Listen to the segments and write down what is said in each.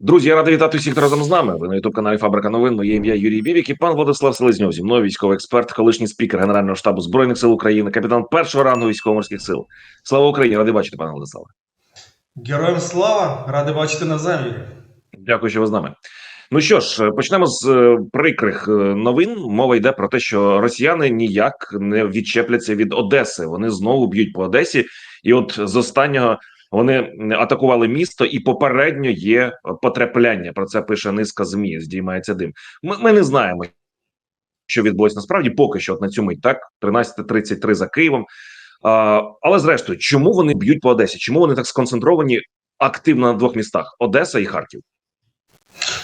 Друзі, я радий вітати всіх разом з нами. Ви на ютуб каналі Фабрика новин. Моє ім'я Юрій Бібік і пан Владислав Селезньов. Зі мною військовий експерт, колишній спікер Генерального штабу збройних сил України, капітан першого рангу військово-морських сил. Слава Україні! Радий бачити, пане Владиславе. Героям слава! Радий бачити навзаєм, Юрій. Дякую, що ви з нами. Ну що ж, почнемо з е, прикрих е, новин. Мова йде про те, що росіяни ніяк не відчепляться від Одеси. Вони знову б'ють по Одесі, і от з останнього вони атакували місто, і попередньо є потрапляння. Про це пише низка змі. Здіймається дим. Ми, ми не знаємо, що відбулось насправді. Поки що, от на цю мить, так 13.33 за Києвом. А, але зрештою, чому вони б'ють по Одесі? Чому вони так сконцентровані активно на двох містах: Одеса і Харків?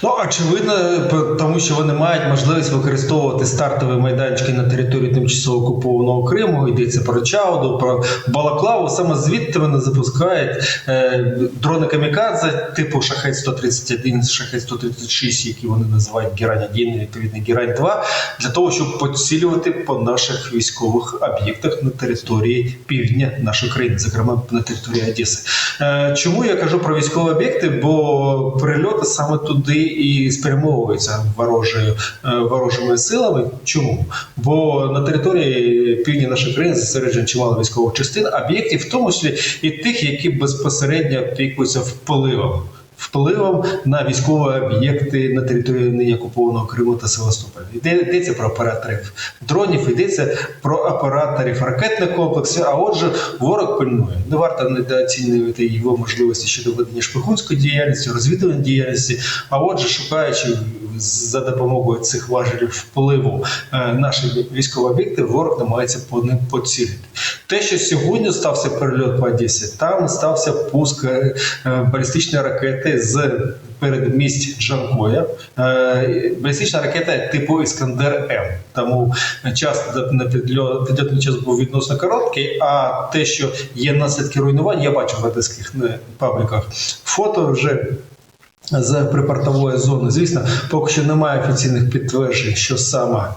Ну, очевидно, тому що вони мають можливість використовувати стартові майданчики на території тимчасово окупованого Криму. Йдеться про Чауду, про Балаклаву. Саме звідти вони запускають е, дрони камікадзе типу Шахет 131, Шахет 136, які вони називають Герань 1, відповідно Герань 2, для того, щоб поцілювати по наших військових об'єктах на території півдня нашої країни, зокрема на території Одеси. Е, Чому я кажу про військові об'єкти? Бо прильоти саме туди і спрямовуються ворожою, е, ворожими силами. Чому? Бо на території півдні нашої країни зосереджено чимало військових частин, об'єктів, в тому числі і тих, які безпосередньо опікуються впливом. Впливом на військові об'єкти на території нині окупованого Криму та Севастополя. Йде- Йдеться про операторів дронів, йдеться про операторів ракетних комплексів. А отже, ворог пильнує. Не варто недооцінювати його можливості щодо ведення шпигунської діяльності, розвідувальної діяльності. А отже, шукаючи за допомогою цих важелів впливу е, наші військові об'єкти, ворог намагається по ним поцілити. Те, що сьогодні стався перельот по Одесі, там стався пуск е, е, балістичної ракети з передмість Джанкоя. Е, Балістична ракета типу Іскандер М. Тому час на підльотний час був відносно короткий. А те, що є наслідки руйнувань, я бачу в одеських е, пабліках фото вже. З припортової зони, звісно, поки що немає офіційних підтверджень, що саме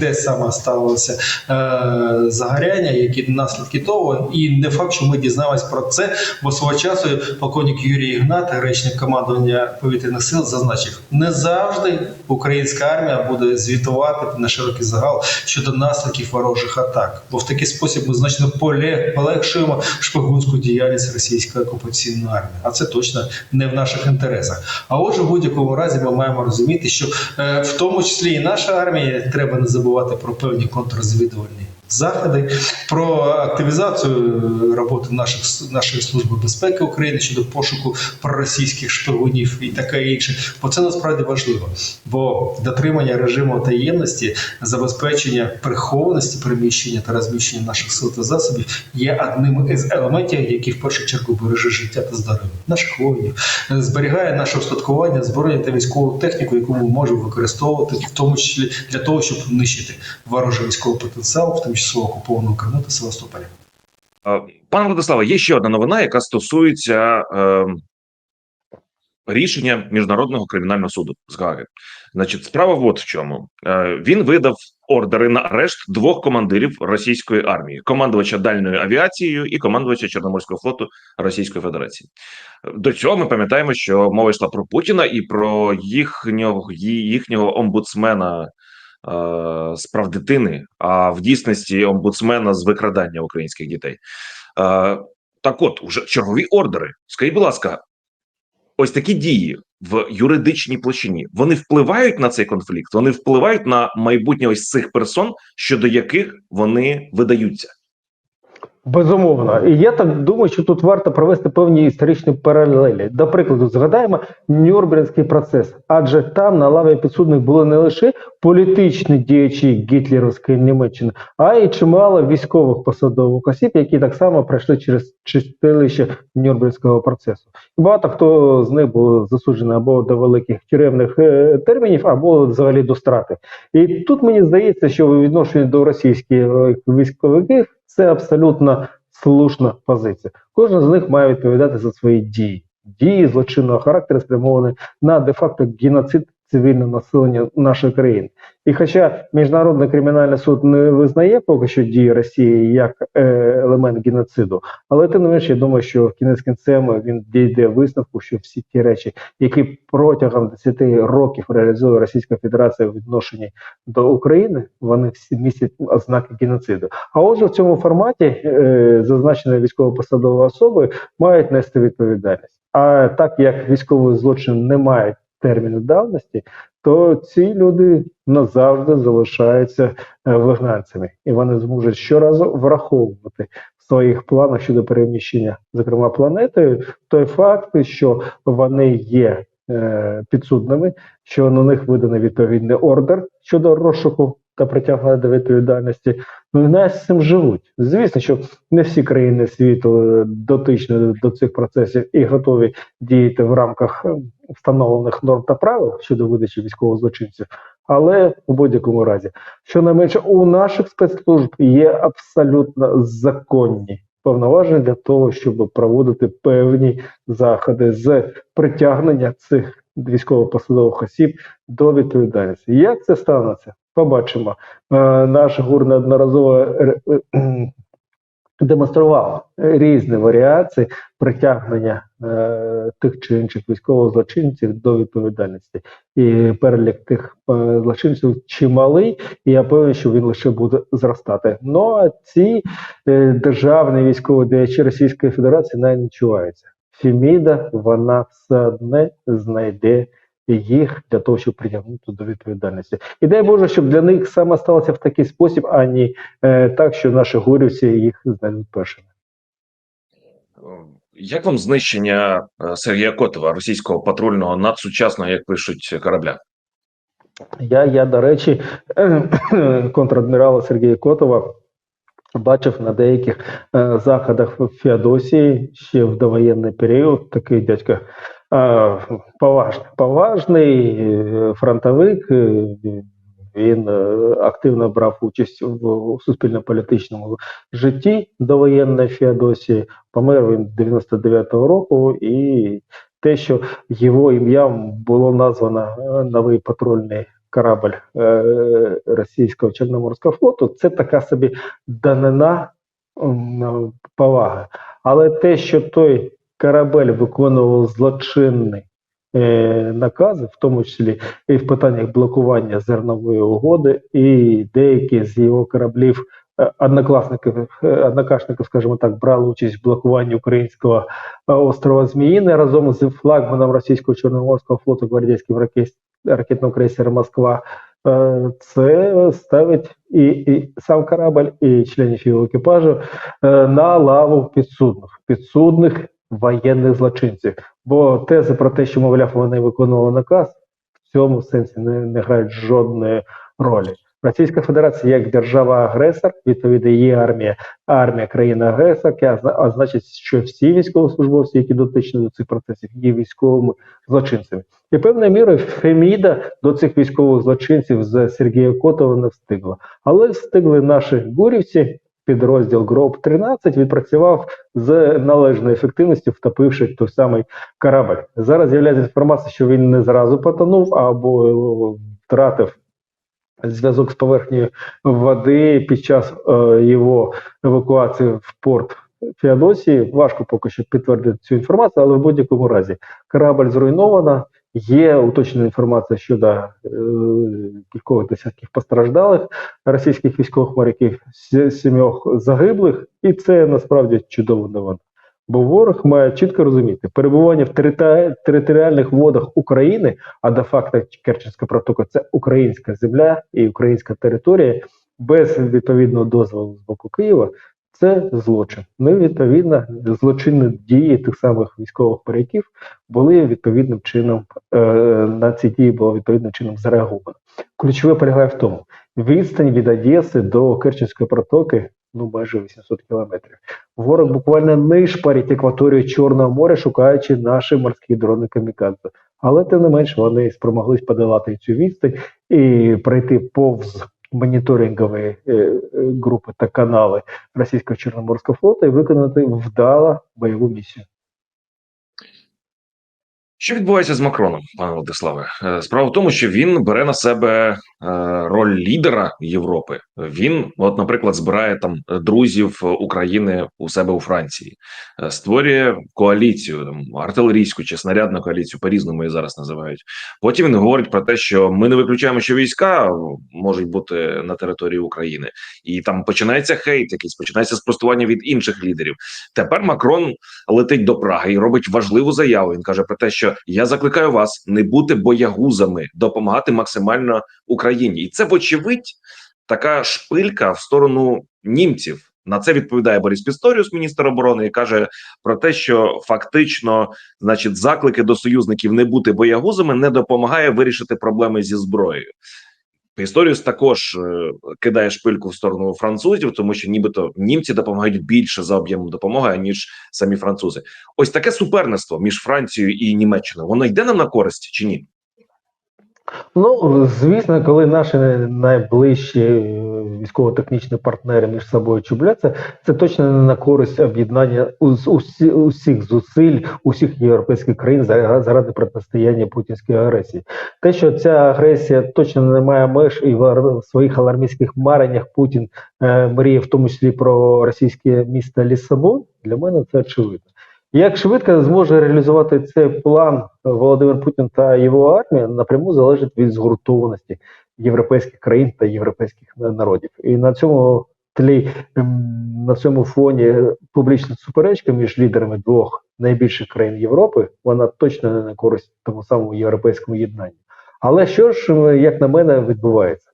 де саме сталося е, загоряння, які наслідки того, і не факт, що ми дізнаємось про це, бо свого часу полковник Юрій Ігнат, речник командування повітряних сил, зазначив: не завжди українська армія буде звітувати на широкий загал щодо наслідків ворожих атак, бо в такий спосіб ми значно поле- полегшуємо шпигунську діяльність російської окупаційної армії, а це точно не в наших інтересах. А отже, в будь-якому разі ми маємо розуміти, що е, в тому числі і наша армія треба не забувати про певні контррозвідувальні заходи, про активізацію роботи наших нашої служби безпеки України щодо пошуку проросійських шпигунів і таке інше. Бо це насправді важливо. Бо дотримання режиму таємності, забезпечення прихованості приміщення та розміщення наших сил та засобів є одним із елементів, які в першу чергу береже життя та здоров'я наших воїнів, зберігає наше устаткування, збройня та військову техніку, яку ми можемо використовувати, в тому числі для того, щоб нищити ворожий військовий потенціал в тимчасово окупованому Криму та Севастополі. Е, Пане Владиславе, є ще одна новина, яка стосується е, рішення міжнародного кримінального суду з Гаги. Значить, справа от в чому Е, він видав ордери на арешт двох командирів російської армії: командувача дальньою авіацією і командувача Чорноморського флоту Російської Федерації. До цього ми пам'ятаємо, що мова йшла про Путіна і про їхнього їхнього омбудсмена. Е, з прав дитини, а в дійсності омбудсмена з викрадання українських дітей. Е, так от, уже чергові ордери. Скажіть, будь ласка, ось такі дії в юридичній площині вони впливають на цей конфлікт, вони впливають на майбутнє ось цих персон, щодо яких вони видаються. Безумовно, і я так думаю, що тут варто провести певні історичні паралелі. До прикладу, згадаємо Нюрнберзький процес, адже там на лаві підсудних були не лише політичні діячі гітлерівської Німеччини, а й чимало військових посадових осіб, які так само пройшли через чистилище Нюрнберзького процесу. Багато хто з них був засуджений або до великих тюремних е, термінів, або взагалі до страти. І тут мені здається, що у відношенні до російських військовиків це абсолютно слушна позиція. Кожен з них має відповідати за свої дії. Дії злочинного характеру спрямовані на де-факто геноцид цивільне населення нашої країни. І хоча Міжнародний кримінальний суд не визнає поки що дії Росії як е, елемент геноциду, але тим не менше, я думаю, що в кінець кінцем він дійде висновку, що всі ті речі, які протягом 10 років реалізує Російська Федерація в відношенні до України, вони всі містять ознаки геноциду. А отже, в цьому форматі е, зазначені військово-посадові особи мають нести відповідальність. А так як військовий злочин не має терміну давності, то ці люди назавжди залишаються е, вигнанцями, і вони зможуть щоразу враховувати в своїх планах щодо переміщення, зокрема планетою, той факт, що вони є е, підсудними, що на них виданий відповідний ордер щодо розшуку та притягнення до відповідальності. Ну і з цим живуть. Звісно, що не всі країни світу е, дотичні до цих процесів і готові діяти в рамках е, встановлених норм та правил щодо видачі військових злочинців. Але у будь-якому разі, щонайменше у наших спецслужб є абсолютно законні повноваження для того, щоб проводити певні заходи з притягнення цих військово-посадових осіб до відповідальності. Як це станеться? Побачимо. Е, Наш ГУР неодноразово е, е, демонстрував різні варіації притягнення тих чи інших військових злочинців до відповідальності. І перелік тих злочинців чималий, і я певний, що він лише буде зростати. Ну а ці державні військові діячі Російської Федерації навіть не чуваються. Феміда вона все одне знайде їх для того, щоб притягнути до відповідальності. І дай Боже, щоб для них саме сталося в такий спосіб, а не е, так, що наші горівці їх знайдуть першими. Як вам знищення е, Сергія Котова, російського патрульного надсучасного, як пишуть, корабля? Я, я до речі, контрадмірала Сергія Котова бачив на деяких е, заходах в Феодосії ще в довоєнний період. Такий дядько е, поважний, поважний е, фронтовик. е, Він е, активно брав участь в суспільно-політичному житті довоєнної Феодосії. Помер він 99-го року, і те, що його ім'ям було названо новий патрульний корабль російського Чорноморського флоту, це така собі данина м, поваги. Але те, що той корабель виконував злочинні е, накази, в тому числі і в питаннях блокування зернової угоди, і деякі з його кораблів е, однокласників, е, однокашників, скажімо так, брали участь в блокуванні українського е, острова Зміїни разом з флагманом російського Чорноморського флоту гвардійським ракет, ракетного крейсера Москва. Це ставить і, і сам корабль, і членів його екіпажу на лаву підсудних, підсудних воєнних злочинців. Бо тези про те, що, мовляв, вони виконували наказ, в цьому сенсі не, не грають жодної ролі. Російська Федерація як держава-агресор, відповідно, її армія, армія країни-агресорки, а, а значить, що всі військовослужбовці, які дотичні до цих процесів, є військовими злочинцями. І певною мірою Феміда до цих військових злочинців з Сергія Котова не встигла. Але встигли наші гурівці. Підрозділ ГРОП 13 відпрацював з належною ефективністю, втопивши той самий корабль. Зараз з'являється інформація, що він не зразу потонув або втратив зв'язок з поверхнею води під час е, його евакуації в порт Феодосії. Важко поки що підтвердити цю інформацію, але в будь-якому разі корабль зруйновано. Є уточнена інформація щодо е, кількох десятків постраждалих російських військових моряків, сі- сімьох загиблих, і це насправді чудова новина. Бо ворог має чітко розуміти, перебування в терита- територіальних водах України, а де факто Керченська протока це українська земля і українська територія без відповідного дозволу з боку Києва. Це злочин. Ну відповідно злочинні дії тих самих військових моряків були відповідним чином е, на ці дії було відповідним чином зареаговано. Ключове полягає в тому: відстань від Одеси до Керченської протоки ну майже 800 кілометрів. Ворог буквально нишпарить акваторію Чорного моря, шукаючи наші морські дрони камікадзе. Але тим не менш вони спромоглись подолати цю відстань і пройти повз моніторингові е, е, групи та канали російського Чорноморського флоту і виконати вдало бойову місію. Що відбувається з Макроном, пане Владиславе? Е, Справа в тому, що він бере на себе е, роль лідера Європи. Він, от, наприклад, збирає там друзів України у себе у Франції, е, створює коаліцію, там артилерійську чи снарядну коаліцію, по-різному її зараз називають. Потім він говорить про те, що ми не виключаємо, що війська можуть бути на території України, і там починається хейт, якийсь починається спростування від інших лідерів. Тепер Макрон летить до Праги і робить важливу заяву. Він каже про те, що я закликаю вас не бути боягузами, допомагати максимально Україні, і це вочевидь така шпилька в сторону німців. На це відповідає Борис Пісторіус, міністр оборони, і каже про те, що фактично, значить, заклики до союзників не бути боягузами не допомагає вирішити проблеми зі зброєю. Пісторіус також е, кидає шпильку в сторону французів, тому що нібито німці допомагають більше за об'ємом допомоги ніж самі французи. Ось таке суперництво між Францією і Німеччиною. Воно йде нам на користь чи ні? Ну, звісно, коли наші найближчі е, військово-технічні партнери між собою чубляться, це точно не на користь об'єднання ус- усі- усіх зусиль усіх європейських країн заради протистояння путінській агресії. Те, що ця агресія точно не має меж, і в своїх алармістських мареннях Путін е, мріє в тому числі про російське місто Лісабон, для мене це очевидно. Як швидко зможе реалізувати цей план Володимир Путін та його армія напряму залежить від згуртованості європейських країн та європейських народів. І на цьому тлі ем, на цьому фоні публічна суперечка між лідерами двох найбільших країн Європи вона точно не на користь тому самому європейському єднанню. Але що ж, е, як на мене, відбувається?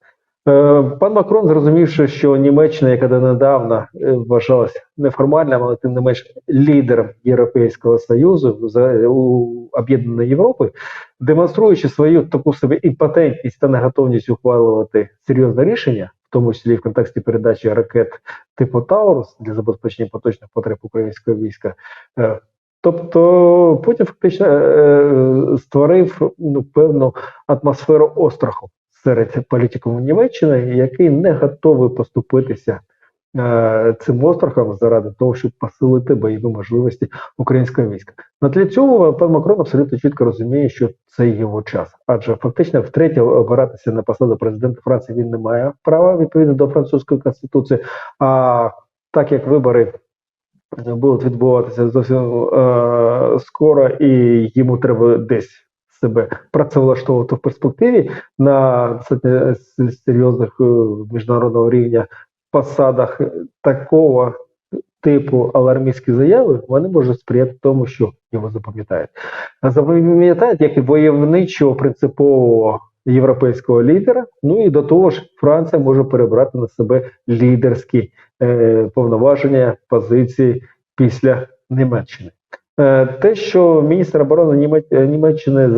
Е, Пан Макрон, зрозумівши, що Німеччина, яка донедавна е, вважалася неформальним, але тим не менш лідером Європейського Союзу у об'єднаної Європи, демонструючи свою таку собі імпотентність та неготовність ухвалювати серйозне рішення, в тому числі в контексті передачі ракет типу Таурус для забезпечення поточних потреб українського війська. е, Тобто Путін фактично створив ну, певну атмосферу остраху серед політиків Німеччини, який не готовий поступитися е, цим острахом заради того, щоб посилити бойові можливості українського війська. На тлі цього пан Макрон абсолютно чітко розуміє, що це його час, адже фактично втретє обиратися на посаду президента Франції він не має права відповідно до французької конституції. А так як вибори будуть відбуватися зовсім е, скоро, і йому треба десь себе працевлаштовувати в перспективі на серйозних е, міжнародного рівня посадах такого типу алармістські заяви, вони можуть сприяти тому, що його запам'ятають. Запам'ятають як войовничого принципового європейського лідера. Ну і до того ж, Франція може перебрати на себе лідерські е, повноваження, позиції після Німеччини. Е, Те, що міністр оборони е, Німеччини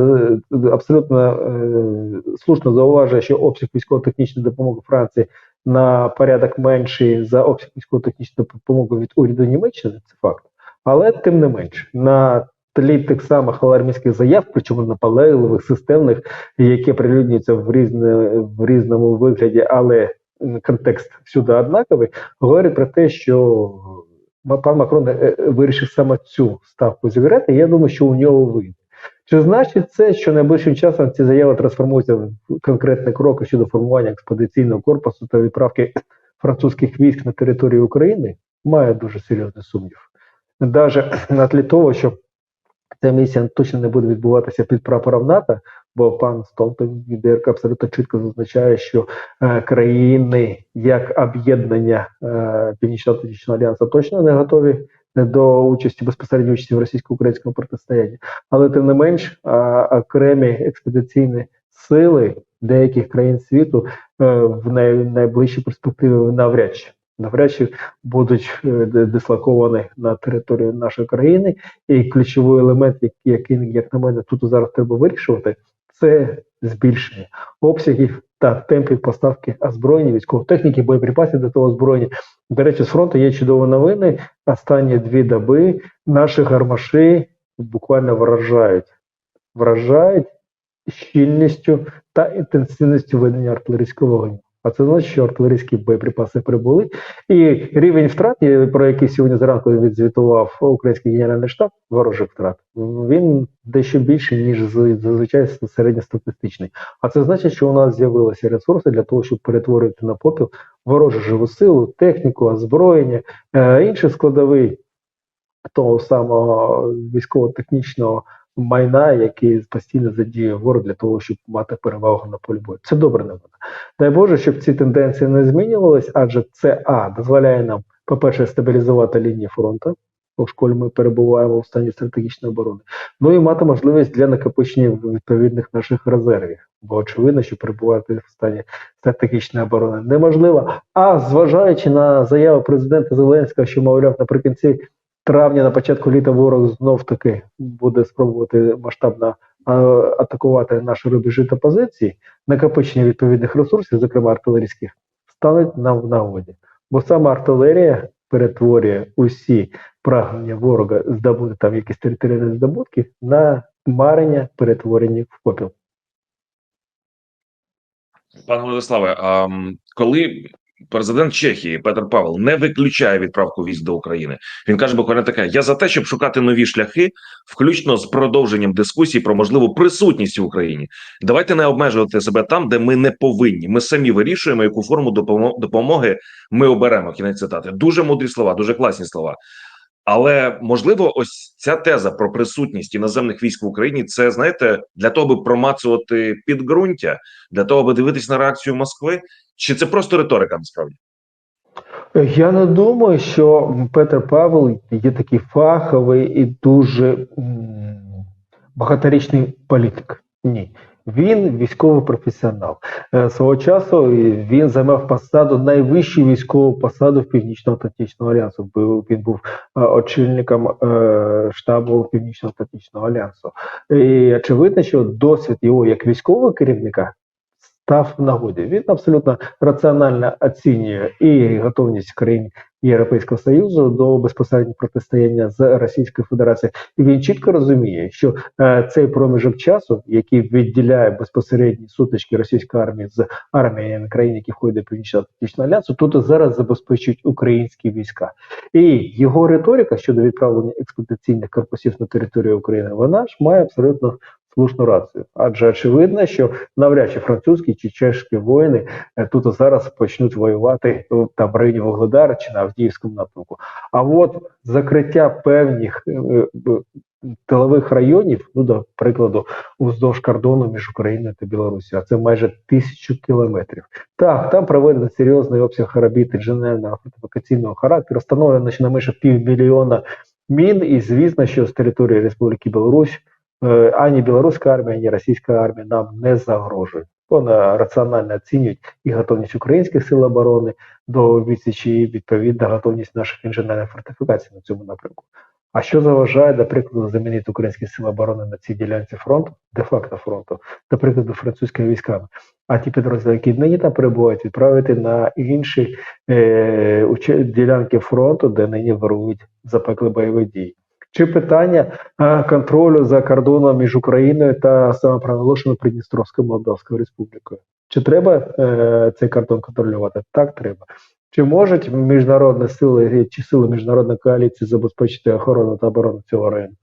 абсолютно е, слушно зауважує, що обсяг військово-технічної допомоги Франції на порядок менший за обсяг військово-технічної допомоги від уряду Німеччини, це факт. Але тим не менш, на тлі тих самих алармійських заяв, причому наполегливих, системних, які прилюднюються в, різне, в різному вигляді, але контекст всюди однаковий, говорить про те, що пан Макрон е, е, вирішив саме цю ставку зіграти, я думаю, що у нього вийде. Чи значить це, що найближчим часом ці заяви трансформуються в конкретні кроки щодо формування експедиційного корпусу та відправки французьких військ на територію України? Має дуже серйозний сумнів. Навіть на тлі того, що ця місія точно не буде відбуватися під прапором НАТО, бо пан Столтенберг абсолютно чітко зазначає, що е, країни як об'єднання е, Північно-Атлантичного альянсу точно не готові до участі безпосередньо участі в російсько-українському протистоянні. Але тим не менш, а, окремі експедиційні сили деяких країн світу е, в най, найближчій перспективі навряд чи навряд чи будуть е, дислоковані на територію нашої країни. І ключовий елемент, який як на мене, тут зараз треба вирішувати, це збільшення обсягів та темпів поставки озброєння, військової техніки, боєприпасів до того озброєння. До речі, з фронту є чудові новини. Останні дві доби наші гармаші буквально вражають, вражають щільністю та інтенсивністю ведення артилерійського вогню. А це значить, що артилерійські боєприпаси прибули, і рівень втрат, про який сьогодні зранку відзвітував український генеральний штаб, ворожих втрат, він дещо більший, ніж зазвичай середньостатистичний. А це значить, що у нас з'явилися ресурси для того, щоб перетворити на попіл ворожу живу силу, техніку, озброєння, е, інші складові того самого військово-технічного майна, який постійно задіє ворог для того, щоб мати перевагу на полі бою. Це добре новина. Дай Боже, щоб ці тенденції не змінювались, адже це а дозволяє нам, по-перше, стабілізувати лінії фронту. У школі ми перебуваємо в стані стратегічної оборони. Ну і мати можливість для накопичення відповідних наших резервів. Бо очевидно, що перебувати в стані стратегічної оборони неможливо. А зважаючи на заяву президента Зеленського, що мовляв наприкінці травня, на початку літа ворог знов таки буде спробувати масштабно атакувати наші рубежі та позиції, накопичення відповідних ресурсів, зокрема артилерійських, стане нам в нагоді. Бо саме артилерія перетворює усі прагнення ворога здобути там якісь територіальні здобутки на марення, перетворені в попіл. Пане Владиславе, а коли президент Чехії Петр Павел не виключає відправку військ до України, він каже буквально таке: я за те, щоб шукати нові шляхи, включно з продовженням дискусій про можливу присутність в Україні. Давайте не обмежувати себе там, де ми не повинні. Ми самі вирішуємо, яку форму допомо- допомоги ми оберемо. Кінець цитати. Дуже мудрі слова, дуже класні слова. Але можливо, ось ця теза про присутність іноземних військ в Україні це знаєте для того, аби промацувати підґрунтя, для того, аби дивитись на реакцію Москви, чи це просто риторика насправді? Я не думаю, що Петр Павел є такий фаховий і дуже багаторічний політик. Ні. Він військовий професіонал. Е, Свого часу він займав посаду найвищу військову посаду в Північно-Атлантичного альянсу. Він був е, очільником е, штабу Північно-Атлантичного альянсу. І очевидно, що досвід його як військового керівника став в нагоді. Він абсолютно раціонально оцінює і готовність країн Європейського Союзу до безпосереднього протистояння з Російською Федерацією. І він чітко розуміє, що е, цей проміжок часу, який відділяє безпосередні сутички російської армії з арміями країн, які входять до Північно-Атлантичного альянсу, тут зараз забезпечують українські війська. І його риторика щодо відправлення експедиційних корпусів на територію України, вона ж має абсолютно слушну рацію. Адже очевидно, що навряд чи французькі чи чешські воїни е, тут зараз почнуть воювати там районі Вугледара чи на Авдіївському напрямку. А от закриття певних е, е, тилових районів, ну до прикладу, уздовж кордону між Україною та Білорусією, а це майже тисячу кілометрів. Так, там проведено серйозний обсяг робіт інженерного фортифікаційного характеру, встановлено щонайменше півмільйона мін, і звісно, що з території Республіки Білорусь ані білоруська армія, ані російська армія нам не загрожують. Вони раціонально оцінюють і готовність українських сил оборони до відсічі, і відповідно готовність наших інженерних фортифікацій на цьому напрямку. А що заважає, до прикладу, замінити українські сили оборони на цій ділянці фронту, де-факто фронту, до прикладу, французькими військами, а ті підрозділи, які нині там перебувають, відправити на інші е, ділянки фронту, де нині вирують запекли бойові дії. Чи питання е, контролю за кордоном між Україною та самопроголошеною Придністровською Молдавською Республікою? Чи треба е, цей кордон контролювати? Так, треба. Чи можуть міжнародні сили чи сили міжнародної коаліції забезпечити охорону та оборону цього району?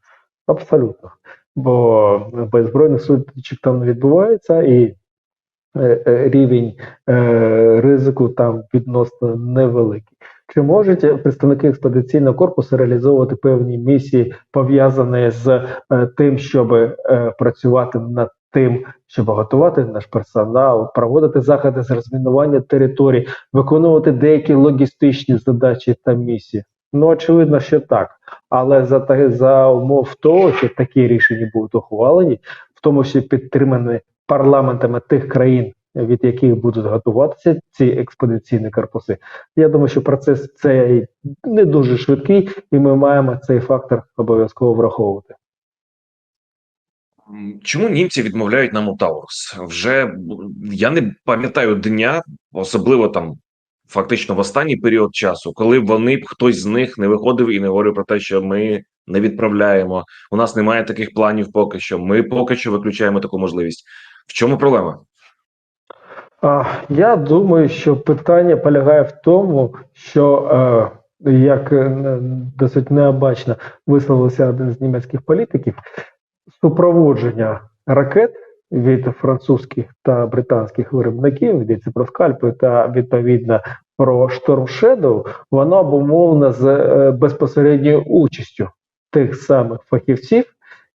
Абсолютно. Бо без збройних сутичок там не відбувається, і е, е, рівень е, ризику там відносно невеликий. Чи можуть представники експедиційного корпусу реалізовувати певні місії, пов'язані з е, тим, щоб е, працювати над тим, щоб готувати наш персонал, проводити заходи з розмінування територій, виконувати деякі логістичні задачі та місії? Ну, очевидно, що так. Але за, за умов того, що такі рішення будуть ухвалені, в тому числі підтримані парламентами тих країн, від яких будуть готуватися ці експедиційні корпуси. Я думаю, що процес цей не дуже швидкий, і ми маємо цей фактор обов'язково враховувати. Чому німці відмовляють нам у Таурус? Вже я не пам'ятаю дня, особливо там фактично в останній період часу, коли вони б хтось з них не виходив і не говорив про те, що ми не відправляємо. У нас немає таких планів поки що. Ми поки що виключаємо таку можливість. В чому проблема? Я думаю, що питання полягає в тому, що е, як е, досить необачно висловився один з німецьких політиків, супроводження ракет від французьких та британських виробників, йдеться про скальпи та відповідно про Storm Shadow, воно обумовлено з е, безпосередньою участю тих самих фахівців,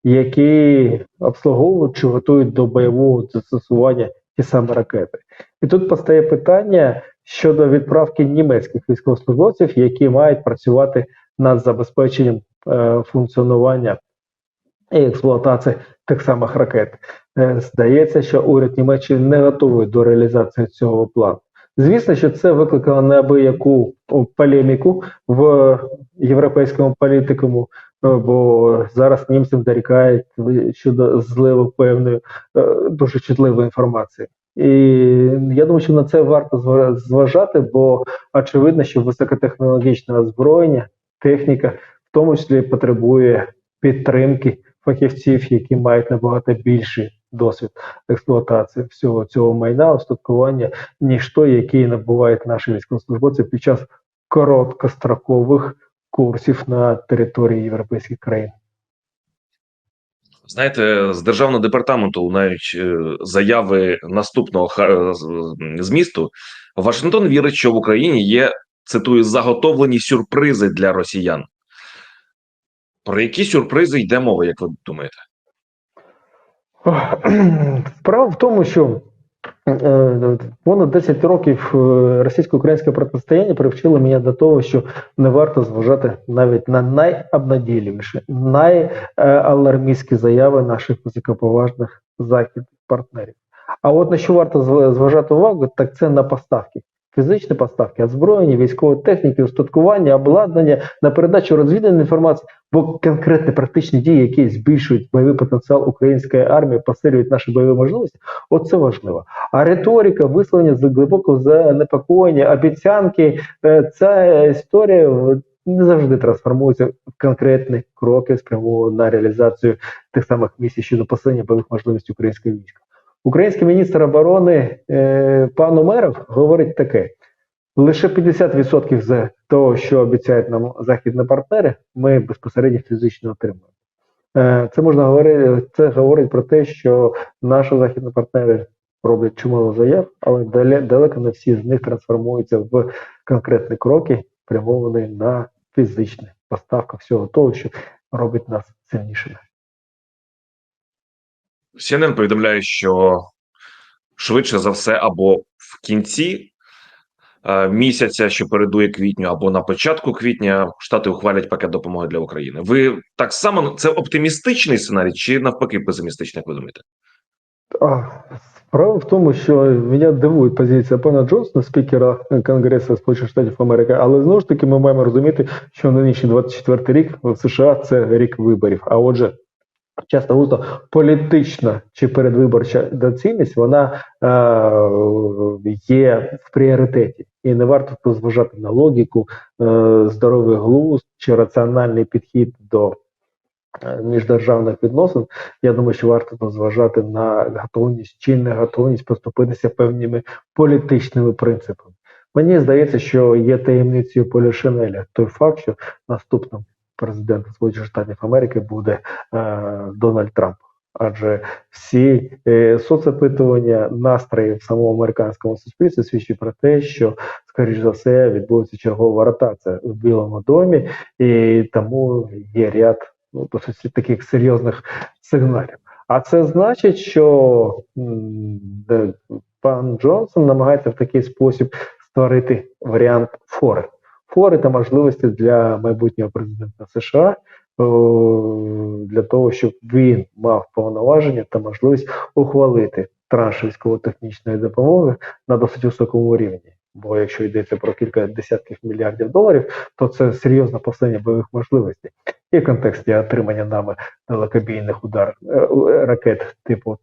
які обслуговують чи готують до бойового застосування ті самі ракети. І тут постає питання щодо відправки німецьких військовослужбовців, які мають працювати над забезпеченням е, функціонування і експлуатації тих самих ракет. Е, здається, що уряд Німеччини не готовий до реалізації цього плану. Звісно, що це викликало неабияку полеміку в європейському політикуму, е, бо зараз німцям дорікають щодо зливу певної е, дуже чутливої інформації. І я думаю, що на це варто зва- зважати, бо очевидно, що високотехнологічне озброєння, техніка, в тому числі потребує підтримки фахівців, які мають набагато більший досвід експлуатації всього цього майна, устаткування, ніж той, який набувають наші військовослужбовці під час короткострокових курсів на території європейських країн. Знаєте, з державного департаменту лунають е, заяви наступного змісту. Вашингтон вірить, що в Україні є цитую заготовлені сюрпризи для росіян. Про які сюрпризи йде мова, як ви думаєте? Справа в тому, що е, понад 10 років е, російсько-українське протистояння привчило мене до того, що не варто зважати навіть на найобнадійливіші, найалармістські заяви наших високоповажних західних партнерів. А от на що варто зв- зважати увагу, так це на поставки. Фізичні поставки, озброєння, військової техніки, устаткування, обладнання на передачу розвідувальної інформації, бо конкретні практичні дії, які збільшують бойовий потенціал української армії, посилюють наші бойові можливості, оце важливо. А риторика, висловлення з глибокого занепокоєння, обіцянки, е, ця історія не завжди трансформується в конкретні кроки, спрямовані на реалізацію тих самих місій щодо посилення бойових можливостей українського війська. Український міністр оборони е, пан Умеров говорить таке: лише 50% з того, що обіцяють нам західні партнери, ми безпосередньо фізично отримуємо. Е, Це можна говорити, це говорить про те, що наші західні партнери роблять чимало заяв, але дале- далеко не всі з них трансформуються в конкретні кроки, спрямовані на фізичні поставки всього того, що робить нас сильнішими. CNN повідомляє, що швидше за все, або в кінці е, місяця, що передує квітню, або на початку квітня, штати ухвалять пакет допомоги для України. Ви так само це оптимістичний сценарій, чи навпаки песимістичний, як ви думаєте? Справа в тому, що мене дивує позиція пана Джонсона, спікера Конгресу Сполучених Штатів Америки, але знову ж таки ми маємо розуміти, що нинішній 24 рік в США це рік виборів. А отже, часто густо політична чи передвиборча доцільність вона е, є в пріоритеті, і не варто зважати на логіку, е, здоровий глузд чи раціональний підхід до е, міждержавних відносин. Я думаю, що варто зважати на готовність чи не готовність поступитися певними політичними принципами. Мені здається, що є таємницею Поля Шанеля той факт, що наступним президентом Сполучених Штатів Америки буде е, Дональд Трамп. Адже всі е, соцопитування, настрої в самому американському суспільстві свідчать про те, що, скоріш за все, відбудеться чергова ротація в Білому домі, і тому є ряд ну, досить таких серйозних сигналів. А це значить, що м, пан Джонсон намагається в такий спосіб створити варіант фори. Фори та можливості для майбутнього президента США для того, щоб він мав повноваження та можливість ухвалити транш військово-технічної допомоги на досить високому рівні. Бо якщо йдеться про кілька десятків мільярдів доларів, то це серйозне посилення бойових можливостей і в контексті отримання нами далекобійних удар е, е, ракет типу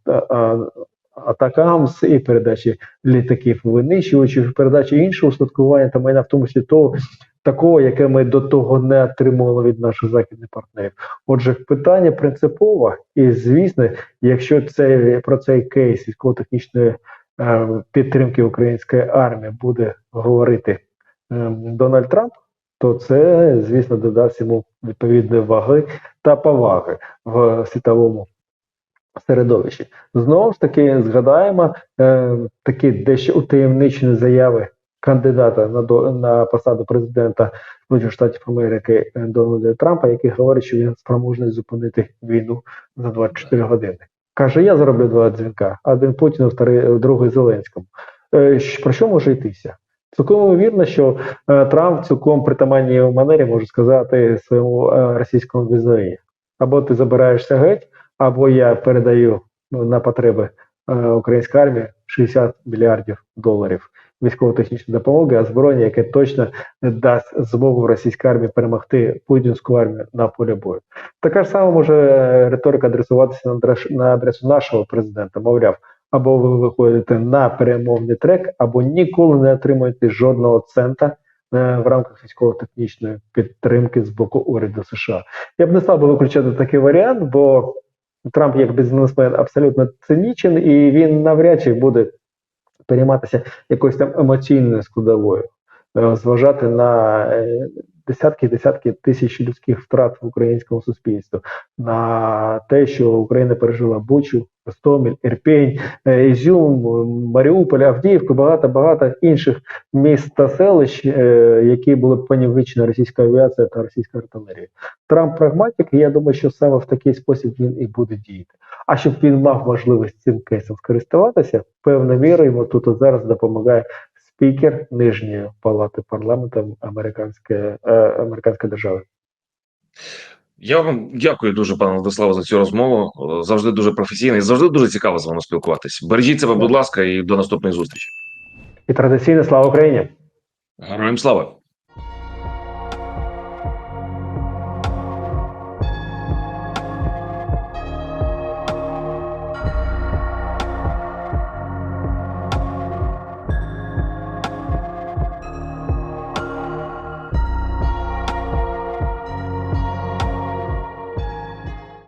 Атакамс і передачі літаків винищувачів, передачі іншого устаткування та майна, в тому числі того, такого, яке ми до того не отримували від наших західних партнерів. Отже, питання принципове, і звісно, якщо це про цей кейс військово-технічної е, підтримки української армії буде говорити е, Дональд Трамп, то це, звісно, додасть йому відповідної ваги та поваги в світовому середовищі. Знову ж таки, згадаємо е, такі дещо утаємничені заяви кандидата на, до, на посаду президента Сполучених Штатів Америки е, Дональда Трампа, який говорить, що він спроможний зупинити війну за 24 години. Каже: я зроблю два дзвінка: один Путіну, вторий, другий Зеленському. Е, про що може йтися? Цілком ймовірно, що е, Трамп цілком притаманній манері може сказати своєму е, російському візові. Або ти забираєшся геть, або я передаю ну, на потреби е, української армії 60 мільярдів доларів військово-технічної допомоги, а озброєння, яке точно дасть змогу російській армії перемогти путінську армію на полі бою. Така ж сама може риторика адресуватися на адрес- на адресу нашого президента. Мовляв, або ви виходите на перемовний трек, або ніколи не отримуєте жодного цента е, в рамках військово-технічної підтримки з боку уряду США. Я б не став би виключати такий варіант, бо Трамп як бізнесмен абсолютно цинічен, і він навряд чи буде перейматися якоюсь там емоційною складовою, е, зважати на е, десятки десятки тисяч людських втрат в українському суспільстві, на те, що Україна пережила Бучу, Гостомель, Ірпень, е, Ізюм, Маріуполь, Авдіївку, багато багато інших міст та селищ, е, які були понівечені російська авіація та російська артилерія. Трамп прагматик, і я думаю, що саме в такий спосіб він і буде діяти. А щоб він мав можливість цим кейсом скористуватися, певною мірою йому тут зараз допомагає спікер нижньої палати парламенту американської, е, американської держави. Я вам дякую дуже, пане Владиславе, за цю розмову. Завжди дуже професійно і завжди дуже цікаво з вами спілкуватись. Бережіть себе, будь ласка, і до наступної зустрічі. І традиційне слава Україні! Героям слава!